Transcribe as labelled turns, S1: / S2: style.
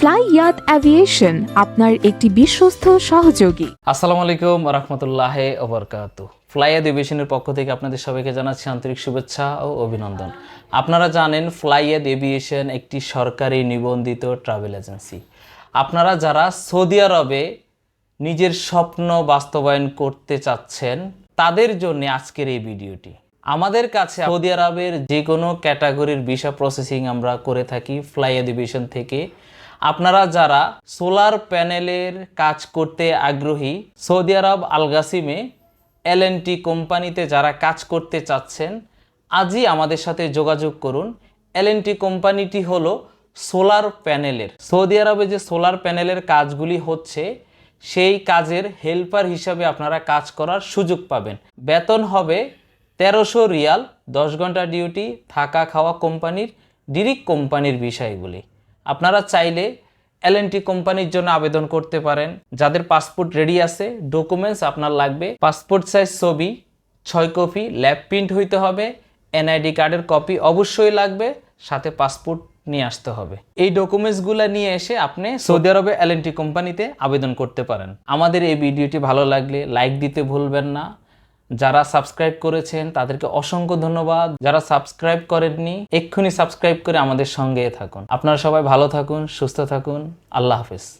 S1: Fly ইয়াত aviation আপনার একটি বিশ্বস্ত সহযোগী।
S2: আসসালামু আলাইকুম রহমতুল্লাহ ওবরকাত ফ্লাইয়া এভিয়েশনের পক্ষ থেকে আপনাদের সবাইকে জানাচ্ছি আন্তরিক শুভেচ্ছা ও অভিনন্দন। আপনারা জানেন ফ্লাইয়াদ এভিয়েশন একটি সরকারি নিবন্ধিত ট্রাভেল এজেন্সি। আপনারা যারা সৌদি আরবে নিজের স্বপ্ন বাস্তবায়ন করতে চাচ্ছেন, তাদের জন্য আজকের এই ভিডিওটি। আমাদের কাছে সৌদি আরবের যে কোনো ক্যাটাগরির ভিসা প্রসেসিং আমরা করে থাকি ফ্লাই এভিয়েশন থেকে। আপনারা যারা সোলার প্যানেলের কাজ করতে আগ্রহী, সৌদি আরব আলগাসিমে এল কোম্পানিতে যারা কাজ করতে চাচ্ছেন, আজই আমাদের সাথে যোগাযোগ করুন। এল কোম্পানিটি হলো সোলার প্যানেলের। সৌদি আরবে যে সোলার প্যানেলের কাজগুলি হচ্ছে, সেই কাজের হেল্পার হিসাবে আপনারা কাজ করার সুযোগ পাবেন। বেতন হবে তেরোশো রিয়াল, দশ ঘণ্টা ডিউটি থাকা খাওয়া কোম্পানির, ডিরিক কোম্পানির বিষয়গুলি। আপনারা চাইলে এলএনটি কোম্পানির জন্য আবেদন করতে পারেন। যাদের পাসপোর্ট রেডি আছে ডকুমেন্টস আপনার লাগবে। পাসপোর্ট সাইজ ছবি ছয় কপি ল্যাব প্রিন্ট হইতে হবে। এনআইডি কার্ডের কপি অবশ্যই লাগবে। সাথে পাসপোর্ট নিয়ে আসতে হবে। এই ডকুমেন্টসগুলো নিয়ে এসে আপনি সৌদি আরবে এলএনটি কোম্পানিতে আবেদন করতে পারেন। আমাদের এই ভিডিওটি ভালো লাগলে লাইক দিতে ভুলবেন না। যারা সাবস্ক্রাইব করেছেন, তাদেরকে অসংখ্য ধন্যবাদ। যারা সাবস্ক্রাইব করেননি, এক্ষুনি সাবস্ক্রাইব করে আমাদের সঙ্গে থাকুন। আপনারা সবাই ভালো থাকুন, সুস্থ থাকুন। আল্লাহ হাফেজ।